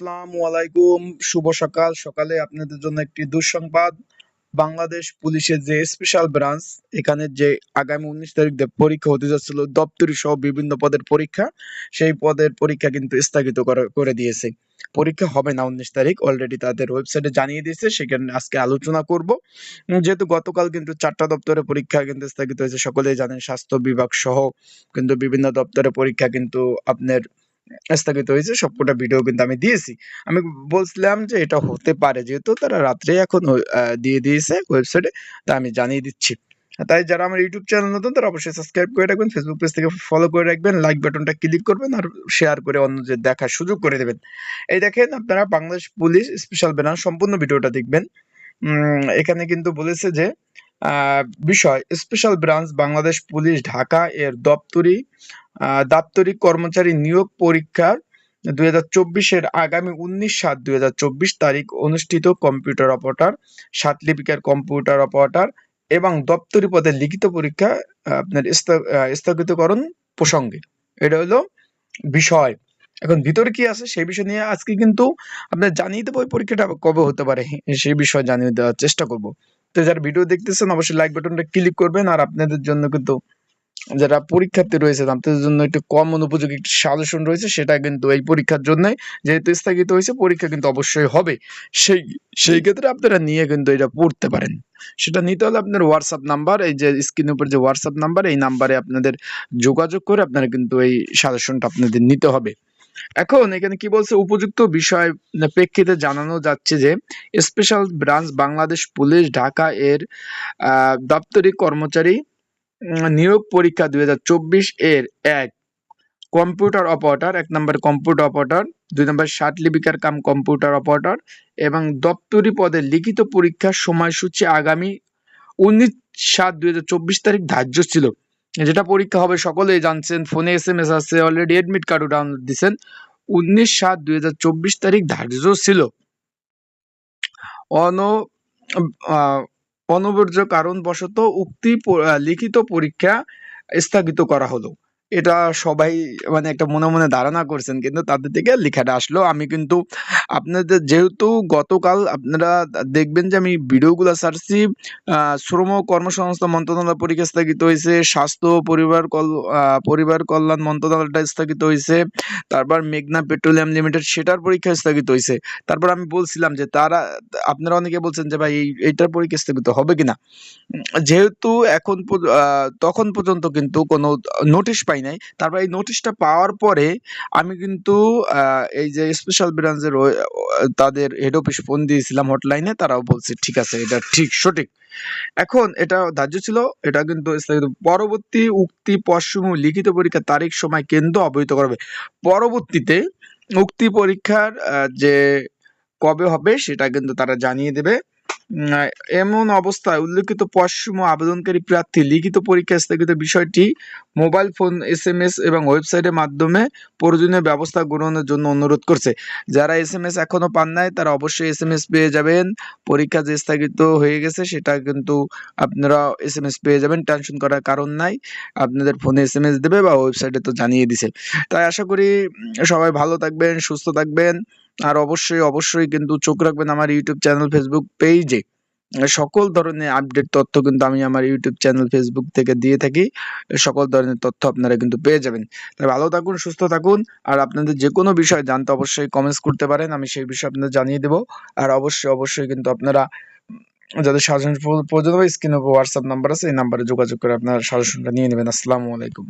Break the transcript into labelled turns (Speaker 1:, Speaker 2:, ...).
Speaker 1: আসসালামু আলাইকুম, শুভ সকাল। সকালে আপনাদের জন্য একটি দুঃসংবাদ। বাংলাদেশ পুলিশের যে স্পেশাল ব্রাঞ্চ এখানে যে আগামী উনিশ তারিখ পরীক্ষা হতে যাচ্ছিল দপ্তরি সহ বিভিন্ন পদের পরীক্ষা, সেই পদের পরীক্ষা কিন্তু স্থগিত করে দিয়েছে। পরীক্ষা হবে না উনিশ তারিখ অলরেডি তাদের ওয়েবসাইটে জানিয়ে দিয়েছে, সেখানে আজকে আলোচনা করব। যেহেতু গতকাল কিন্তু চারটা দপ্তরে পরীক্ষা কিন্তু স্থগিত হয়েছে, সকলেই জানেন স্বাস্থ্য বিভাগ সহ কিন্তু বিভিন্ন দপ্তরে পরীক্ষা কিন্তু আপনার স্থগিত হয়েছে, সবকটা ভিডিও কিন্তু আমি দিয়েছি। আমি বলছিলাম যে এটা হতে পারে, যেহেতু তারা রাত্রে এখন দিয়ে দিয়েছে ওয়েবসাইটে তা আমি জানিয়ে দিচ্ছি। তাই যারা আমার ইউটিউব চ্যানেল নতুন, তারা অবশ্যই সাবস্ক্রাইব করে রাখবেন ফেসবুক পেজ থেকে ফলো করে রাখবেন লাইক বাটনটা ক্লিক করবেন, আর শেয়ার করে অন্যদের দেখার সুযোগ করে দেবেন। এই দেখেন আপনারা বাংলাদেশ পুলিশ স্পেশাল ব্যানার সম্পূর্ণ ভিডিওটা দেখবেন। এখানে কিন্তু বলেছে যে বিষয় special branch Bangladesh police Dhaka এর দপ্তরি দাপ্তরিক কর্মচারী নিয়োগ পরীক্ষার দুই হাজার চব্বিশের আগামী উনিশ সাত দুই হাজার চব্বিশ তারিখ অনুষ্ঠিত কম্পিউটার অপারেটর সাত লিপিকার কম্পিউটার অপারেটর এবং দপ্তরি পদের লিখিত পরীক্ষা আপনার স্থ- স্থগিতকরণ প্রসঙ্গে। এটা হলো বিষয়। এখন ভিতরে কি আছে সেই বিষয় নিয়ে আজকে কিন্তু আপনার জানিয়ে দেবো ওই পরীক্ষাটা কবে হতে পারে, সেই বিষয়ে জানিয়ে দেওয়ার চেষ্টা করব। তো যারা ভিডিও দেখতেছেন, অবশ্যই লাইক বাটনটা ক্লিক করবেন আর আপনাদের জন্য কিন্তু যারা পরীক্ষার্থী রয়েছে আপনাদের জন্য একটু কম অনুপযোগী একটি সাজেশন রয়েছে, সেটা কিন্তু এই পরীক্ষার জন্যই। যেহেতু স্থগিত হয়েছে, পরীক্ষা কিন্তু অবশ্যই হবে। সেই সেই ক্ষেত্রে আপনারা নিয়ে কিন্তু এটা পড়তে পারেন। সেটা নিতে হলে আপনার হোয়াটসঅ্যাপ নাম্বার এই যে স্ক্রিনের উপর যে হোয়াটসঅ্যাপ নাম্বার এই নাম্বারে আপনাদের যোগাযোগ করে আপনারা কিন্তু এই সাজেশনটা আপনাদের নিতে হবে। এখন এখানে কি বলছে? উপযুক্ত বিষয় প্রেক্ষিতে জানানো যাচ্ছে যে special branch Bangladesh police Dhaka এর দাপ্তরিক কর্মচারী নিয়োগ পরীক্ষা দু হাজার চব্বিশ এর এক কম্পিউটার অপারেটর এক নম্বর কম্পিউটার অপারেটর দুই নম্বর লিপিকার কাম কম্পিউটার অপারেটর এবং দপ্তরি পদের লিখিত পরীক্ষার সময়সূচি আগামী উনিশ সাত দুই তারিখ ধার্য ছিল। যেটা পরীক্ষা হবে সকলেই জানছেন, ফোনে এস এম এস আছে অলরেডি এডমিট কার্ডও ডাউনলোড দিচ্ছেন উনিশ সাত দুই তারিখ ধার্য ছিল। অন অনবর্য কারণবশত উক্তি লিখিত পরীক্ষা স্থগিত করা হলো। এটা সবাই মানে একটা মনে মনে ধারণা করছেন কিন্তু তাদের থেকে লেখাটা আসলো। আমি কিন্তু আপনাদের যেহেতু গতকাল আপনারা দেখবেন যে আমি ভিডিওগুলো আহ, শ্রম ও কর্মসংস্থান মন্ত্রণালয় পরীক্ষা স্থগিত হয়েছে স্বাস্থ্য পরিবার কল পরিবার কল্যাণ মন্ত্রণালয়টা স্থগিত হয়েছে তারপর মেঘনা পেট্রোলিয়াম লিমিটেড সেটার পরীক্ষা স্থগিত হয়েছে। তারপর আমি বলছিলাম যে তারা আপনারা অনেকে বলছেন যে ভাই এই এইটার পরীক্ষা স্থগিত হবে কিনা? যেহেতু এখন তখন পর্যন্ত কিন্তু কোনো নোটিশ পাই নাই। তারপর এই নোটিশটা পাওয়ার পরে আমি কিন্তু এই যে স্পেশাল ব্রাঞ্চের তাদের হেড অফিস ফোন দিয়েছিলাম হটলাইনে তারাও বলছে, ঠিক আছে, এটা ঠিক, সঠিক। এখন এটা ধার্য ছিল, এটা কিন্তু পরবর্তী উক্তি পশ্চিম লিখিত পরীক্ষার তারিখ, সময়, কেন্দ্র অবহিত করবে পরবর্তীতে উক্তি পরীক্ষার যে কবে হবে, সেটা কিন্তু তারা জানিয়ে দেবে। এমন অবস্থায় উল্লেখিত পশ্চিম আবেদনকারী প্রার্থী লিখিত পরীক্ষা স্থগিত বিষয়টি mobile phone S M S এবং ওয়েবসাইটের মাধ্যমে প্রয়োজনীয় ব্যবস্থা গ্রহণের জন্য অনুরোধ করছে। যারা এস এম এস এখনও পান নাই, তারা অবশ্যই এস এম এস পেয়ে যাবেন। পরীক্ষা যে স্থগিত হয়ে গেছে, সেটা কিন্তু আপনারা এস এম এস পেয়ে যাবেন। টেনশন করার কারণ নাই। আপনাদের ফোনে এস এম এস দেবে বা ওয়েবসাইটে তো জানিয়ে দিছে। তাই আশা করি সবাই ভালো থাকবেন, সুস্থ থাকবেন। আর অবশ্যই অবশ্যই কিন্তু চোখ রাখবেন আমার ইউটিউব চ্যানেল ফেসবুক পেজে সকল ধরনের আপডেট তথ্য কিন্তু আমি আমার ইউটিউব চ্যানেল ফেসবুক থেকে দিয়ে থাকি। সকল ধরনের তথ্য আপনারা কিন্তু পেয়ে যাবেন। তাই ভালো থাকুন, সুস্থ থাকুন। আর আপনাদের যে কোনো বিষয় জানতে অবশ্যই কমেন্টস করতে পারেন, আমি সেই বিষয়ে আপনাদের জানিয়ে দেবো। আর অবশ্যই অবশ্যই কিন্তু আপনারা যাদের সাজেশন প্রয়োজন হবে, স্ক্রিনে হোয়াটসঅ্যাপ নাম্বার আছে, এই নাম্বারে যোগাযোগ করে আপনারা সাজেশনটা নিয়ে নেবেন। আসসালামু আলাইকুম।